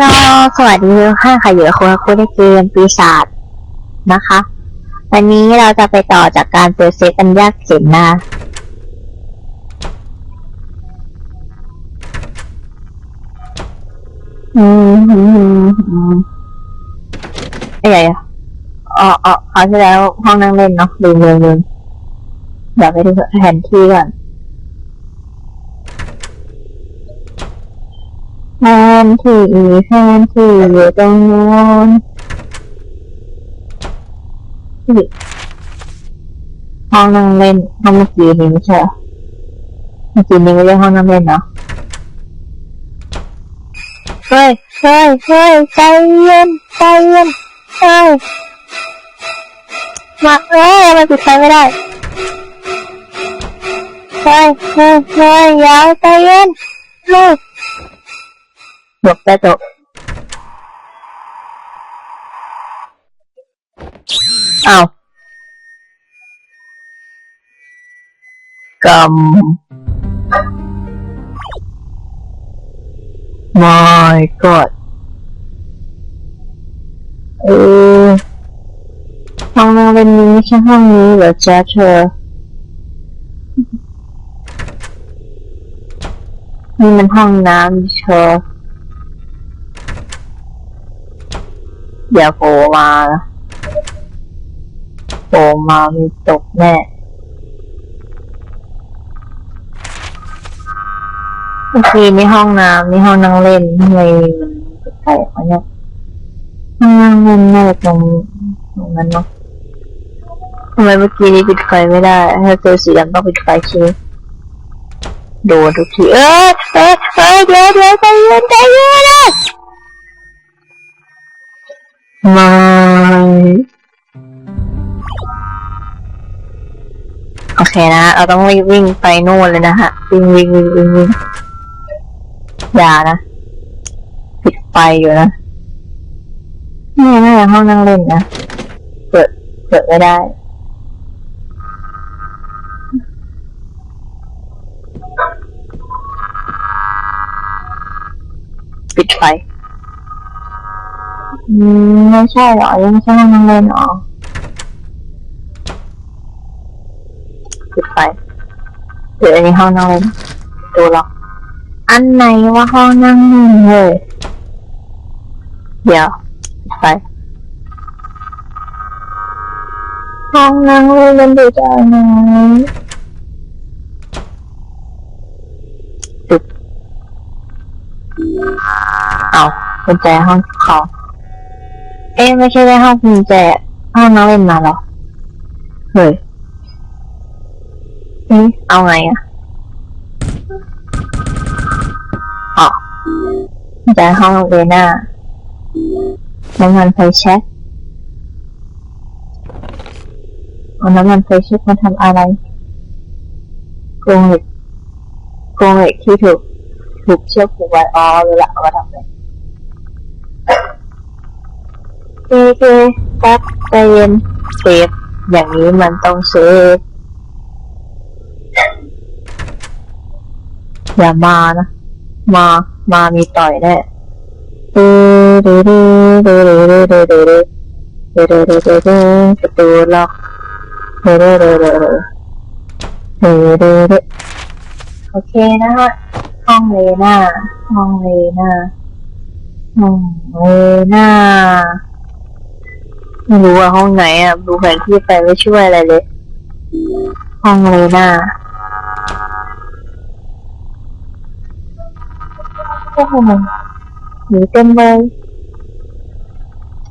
งานเราสวัสดีทุกท่านค่ะอยู่กับคุณคุณในเกมปีศาจนะคะ วันนี้เราจะไปต่อจากการเปิดเซตอันยากเข็นนะอืมอืมอืมเอ้ยอ๋ออ๋อคราวที่แล้วห้องนั่งเล่นเนาะลืมลืมลืมเดี๋ยวไปดูแผนที่ก่อน แฟนที่แฟนที่อยู่ตรงโน้นนี่ห้องนั่งเล่นห้องเมื่อกี้นี่ไม่ใช่เหรอเมื่อกี้นี่ไม่ใช่ห้องนั่งเล่นเนาะเฮ้ยเฮ้ยเฮ้ยใจเย็นใจเย็นเฮ้ยมาเอ้ยมันปิดไฟไม่ได้เฮ้ยเฮ้ยเฮ้ยอย่าใจเย็นลูก จบได้จบอ้าวกรรม my god เออห้องนั่งเล่นนี้ไม่ใช่ห้องนี้เหรอจ๊ะเธอนี่มันห้องน้ำเธอ อย่าโผล่มาโผล่มามีตกแน่เมื่อกี้มีห้องน้ำนี่ห้องนั่งเล่นทำไมมันแปลกวะเนี่ยห้องนั่งเล่นน่าจะตรงตรงนั้นเนาะทำไมเมื่อกี้นี้ปิดไฟไม่ได้ ถ้าเจอสีดำต้องปิดไฟใช่ไหมโดนทุกทีเอ้ยเอ้ยเอ้ยเดี๋ยวเดี๋ยวใจเย็นใจเย็น โอเคนะ เราต้องรีบวิ่งไปโน่นเลยนะฮะ วิ่งวิ่งวิ่งวิ่งวิ่งอย่านะ ปิดไฟอยู่นะนี่น่าจะห้องนั่งเล่นนะ เปิด เปิดไม่ได้ ปิดไฟ ไม่ใช่หรอ ยังไม่ใช่ห้องนั่งเล่นหรอปิดไฟ หรืออันนี้ห้องนั่งเล่นดูหรอกอันไหนว่าห้องนั่งเล่นเฮ้ยเดี๋ยวไฟห้องนั่งเล่นมันดูจากไหนปิดเอากุญแจห้องเขาเอ๊ะไม่ใช่ได้ห้องกุญแจห้องน้องเล่นมาหรอเฮ้ย อ๊ะเอาไงอะอ๋อกุญแจห้องเรน่าน้ำมันไฟแช็กเอาน้ำมันไฟแช็กมาทำอะไรกรงเหล็กกรงเหล็กที่ถูกถูกเชือกผูกไว้อ๋อรู้ละเอามาทำอะไรเจ๊เจ๊แป๊บใจเย็นเซฟอย่างนี้มันต้องเซฟ อย่ามานะ มา มามีต่อยแน่ดูดูดูดูดูดูดูดูดูดูดูดูดูประตูล็อกดูดูดูดูดูดูดูดูโอเคนะฮะห้องเลน่าห้องเลน่าห้องเลน่าไม่รู้ว่าห้องไหนอะ ดูแผนที่ไปไม่ช่วยอะไรเลย ห้องเลยน่า โอ้โหหมีเต็มเลย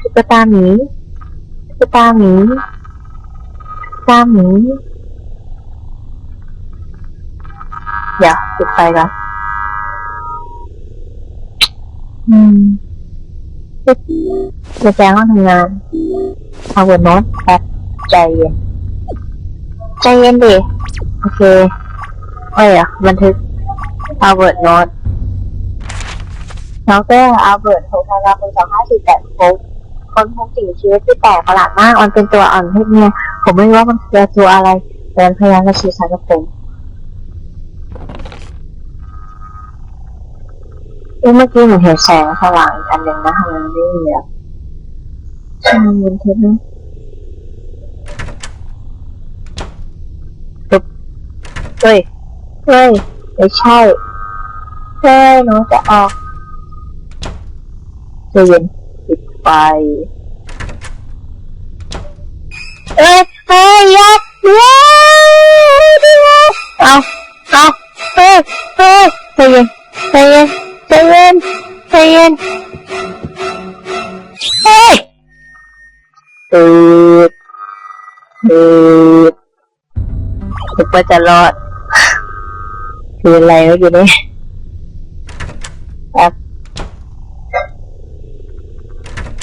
ตุ๊กตาหมีตุ๊กตาหมีตุ๊กตาหมีเดี๋ยวปิดไฟก่อนอืมจะแจ้งห้องทำงานเอาบนโน้ตแป๊บใจเย็น ใจเย็นดิ โอเคเอ้ยอะบันทึกเอาเบิร์โน้ต น้อัลเบิร์ตโทฮคาราปี2548พบคนพบสิ่งชีวิตที่แปลกประหลาดมากอันเป็นตัวอ่อนเพศเมียผมไม่รู้ว่ามันคือตัวอะไรแต่มันพยายามจะสื่อสารกับผมเมื่อกี้หนูเห็นแสงสว่างอันหนึ่งนะทำไมไม่มีอะใช่มันเทปนะตุ๊บเฮ้ย เฮ้ยไม่ใช่ เฮ้ยน้องจะออก ใจเย็นปิดไฟเอ้ยเฮ้ยยัดยัดยัดเอาเอาเอ้ยเอ้ยใจเย็นใจเย็นใจเย็นใจเย็นเฮ้ยตืดตืดคิดว่าจะรอดคืออะไรวะอยู่เนี่ย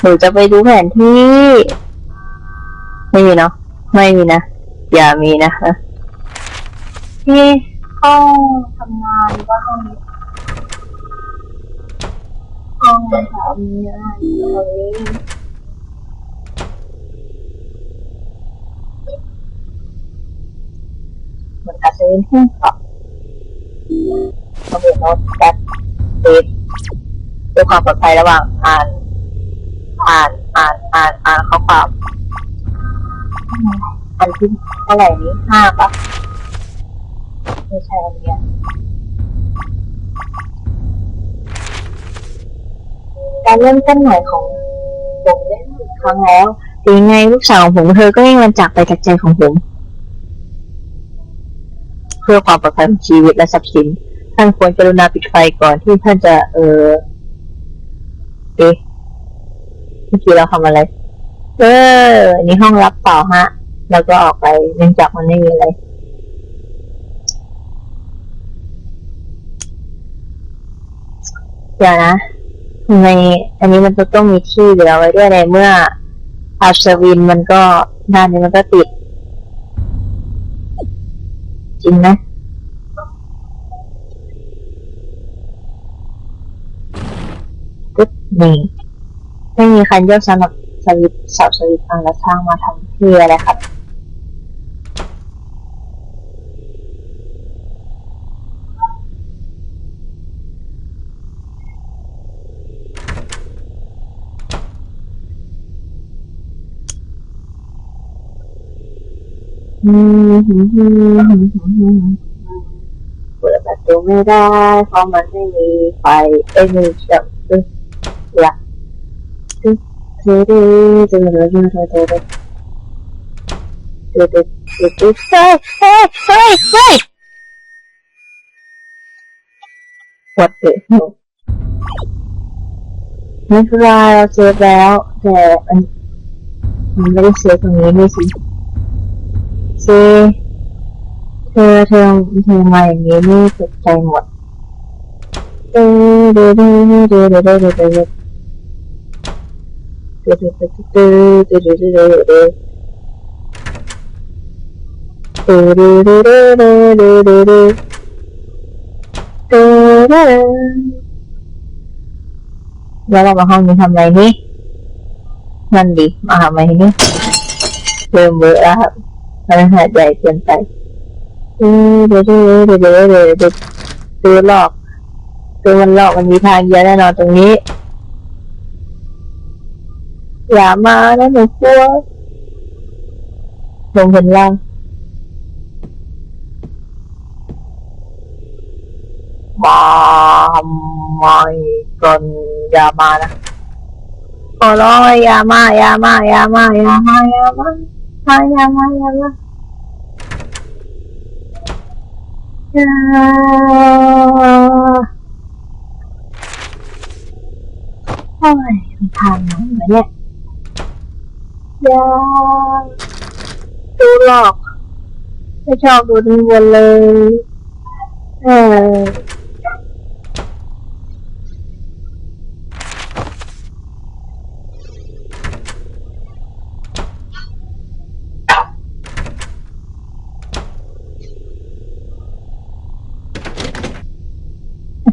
นูจะไปดูแผนที่ ไม่มีเนาะไม่มีนะ อย่ามีนะคะที่ห้องทำงานก็ห้องห้องสามีอเลย่ามันอาจจะเป็นห้องปรับเราเรียนโน้ตแอปติดด้วยความปลอดภัยระหว่างอ่าน อ่านอ่านอ่านอ่านข้อความอันที่เท่าไหร่นี้ห้าปะไม่ใช่อันเนี้ยการเริ่มต้นใหม่ของผมได้อีกครั้งแล้วถึไงลูกสาวของผมเธอก็ยังมันจากไปจากใจของผม เพื่อความปลอดภัยของชีวิตและทรัพย์สิน ท่านควรกรุณาปิดไฟก่อนที่ท่านจะ เออเอ๊ พี่กีเราทำอะไร เออ นี่ห้องรับต่อฮะ แล้วก็ออกไปเนื่องจากมันไม่มีอะไรเดี๋ยวนะทำไมอันนี้มันจะต้องมีที่เหลือไว้ด้วยในเมื่ออาชวินมันก็ด้านนี้มันก็ติด จริงนะปึ๊บนี่ ไม่มีคันโยกสำหรับสวิตเสาสวิตอ่งและวสร้างมาทำเพื่ออะไรครับเปิดประตูไม่ได้เพราะมันไม่มีไฟเอ็นมีเชืเลยอก What the hell ไม่เป็นไรเราเจอแล้ว แต่อันมันไม่ได้เซฟตรงนี้ด้วยสิเซเธอเธอเธอมาอย่างนี้นี่ตกใจหมดเดเดเดเดเดเดเด แล้วเรามาห้องนี้ทำไรนี่ นั่นดิ มาทำอะไรนี่เริ่มเบื่อแล้วครับมันหาใหญ่เกินไปเดี๋ยวเดี๋ยวเดี๋ยวเดี๋ยวเดี๋ยวตัวหลอกตัวมันหลอกมันมีทางเยอะแน่นอนตรงนี้ dạ mà nó một cua vùng hình lan mà mày cần dạ mà nè còn nó dạ mà dạ mà dạ mà dạ mà dạ mà dạ mà dạ mà Ôi, thàn lắm vậy nha ยาดูหลอก ไม่ชอบดูนิวนเลย เออ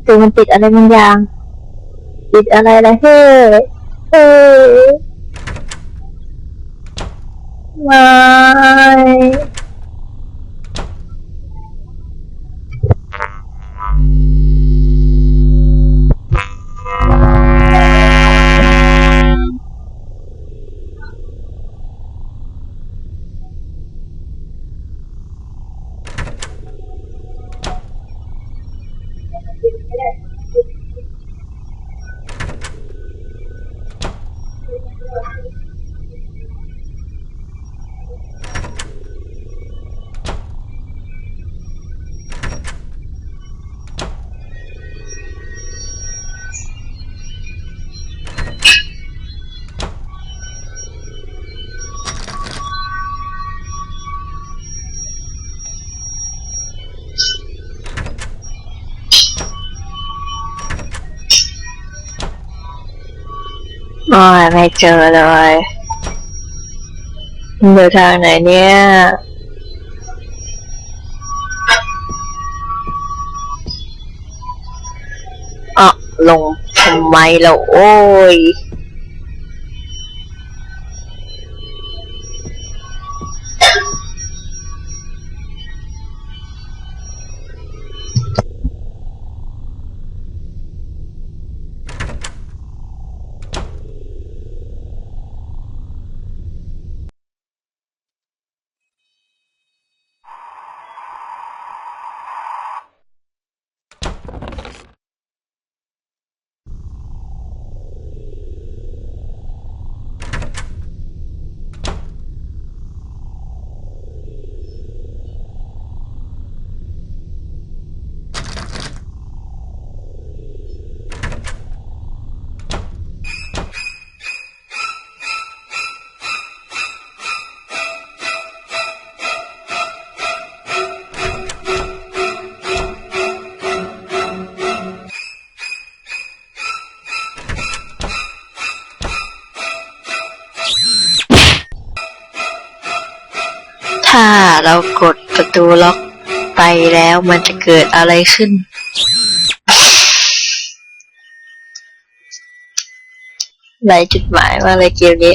ตัวมันติดอะไรบางอย่าง ติดอะไรละเฮ้ เฮ้ Bye. ไม่เจอเลยเดินทางไหนเนี่ยอะลงทำไมล่ะโอ้ย เรากดประตูล็อกไปแล้วมันจะเกิดอะไรขึ้น หลายจุดหมายว่าอะไรเกมนี้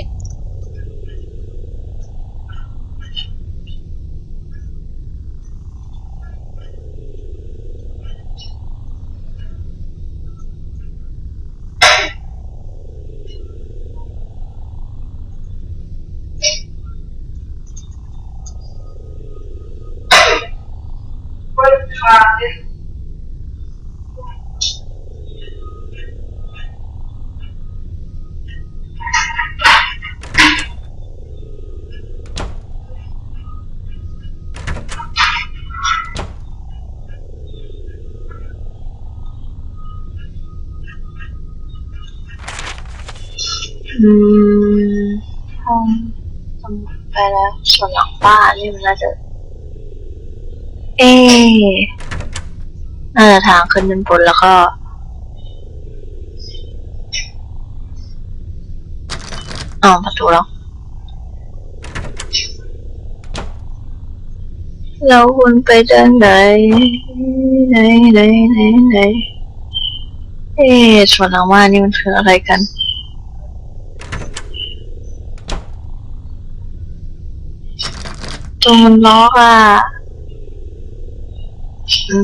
อืมห้องสมุดไปแล้วส่วนหลังบ้านนี่มันน่าจะ เอ๊ะน่าจะทางขึ้นด้านบนแล้วก็อ๋อประตูแล้วเราควรไปด้านไหนไหนไหนไหนไหนเอ๊ะส่วนหลังบ้านนี่มันคืออะไรกัน ตัวมันล็อกอะอืม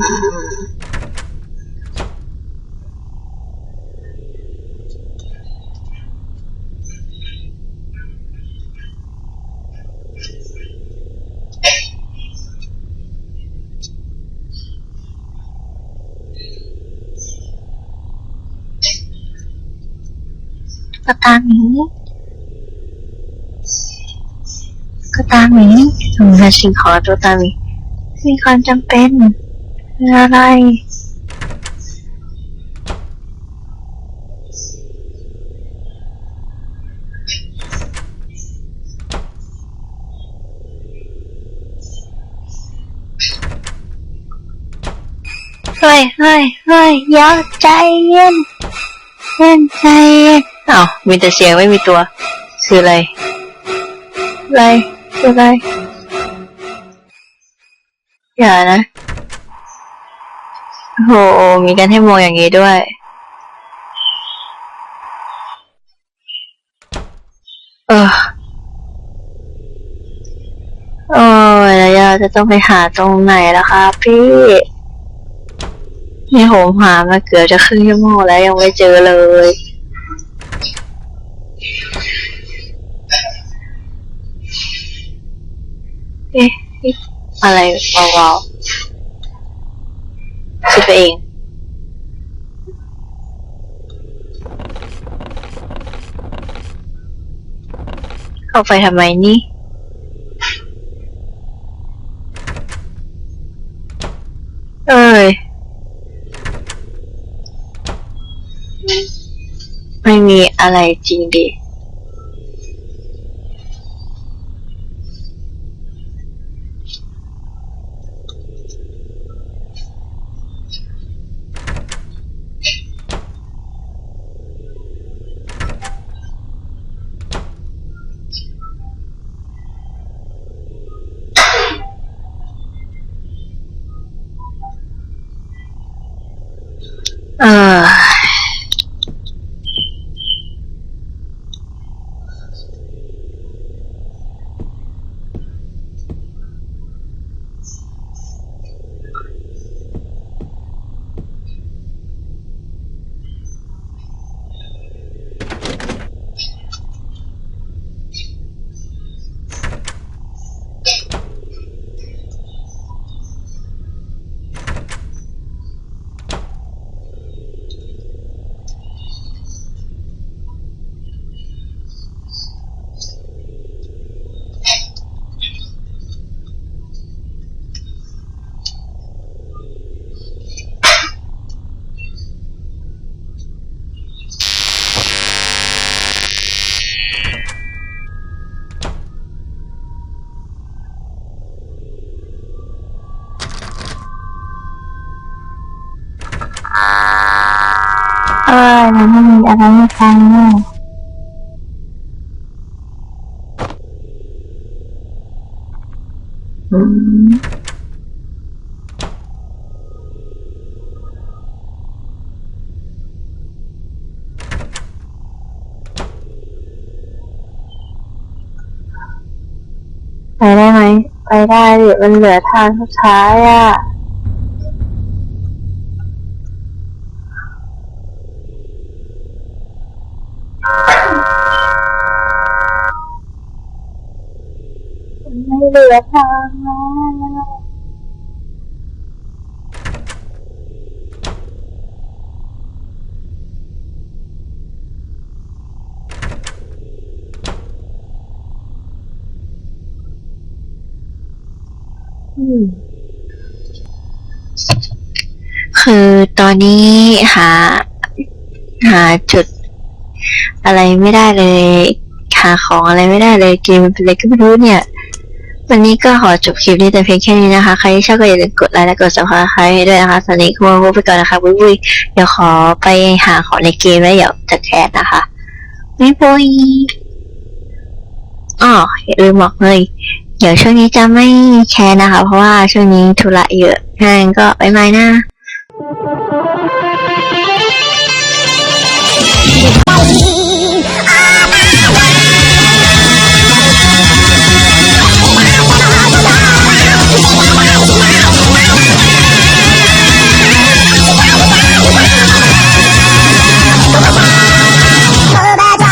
ก็ตามนี้ ก็ตามนี้ถึงจะสิ่งขอตัวตามนี้มีความจำเป็นอะไรเฮ้ยเฮ้ยเฮ้ยอยาใจเย็นเย็นใจเย็นอ้าวมีแต่เสียงไม่มีตัว คืออะไรอะไร คืออะไร อย่านะโห มีการให้มองอย่างนี้ด้วย เออโอ้ยแล้วยาจะต้องไปหาตรงไหนล่ะครับพี่นี่ผมหามาเกือบจะครึ่งชั่วโมงแล้วยังไม่เจอเลย เอ๊ะอะไรวาวๆคิดไปเองเข้าไปทำไมนี่เอ้ย ไม่มีอะไรจริงดิ เออมันไม่มีอะไรให้ฟังเนี่ยอืมไปได้ไหม ไปได้ดิมันเหลือทางสุดท้ายอะ ไม่เหลือทางแล้วคือตอนนี้หา หาจุด อะไรไม่ได้เลยหาของอะไรไม่ได้เลยเกมเป็นอะไรก็ไม่รู้เนี่ย วันนี้ก็ขอจบคลิปนี้แต่เพียงแค่นี้นะคะ ใครที่ชอบก็อย่าลืมกดไลค์และกดซับสไครต์ให้ด้วยนะคะตอนนี้คุณพูดไปก่อนนะคะวุ้ยบุ้ยเดี๋ยวขอไปหาของในเกมแล้วเดี๋ยวจะแคสนะคะไม่ปุยอ๋ออย่าลืมบอกเลย เดี๋ยวช่วงนี้จะไม่แคสนะคะ เพราะว่าช่วงนี้ธุระเยอะงั้นก็ไปไม่นะ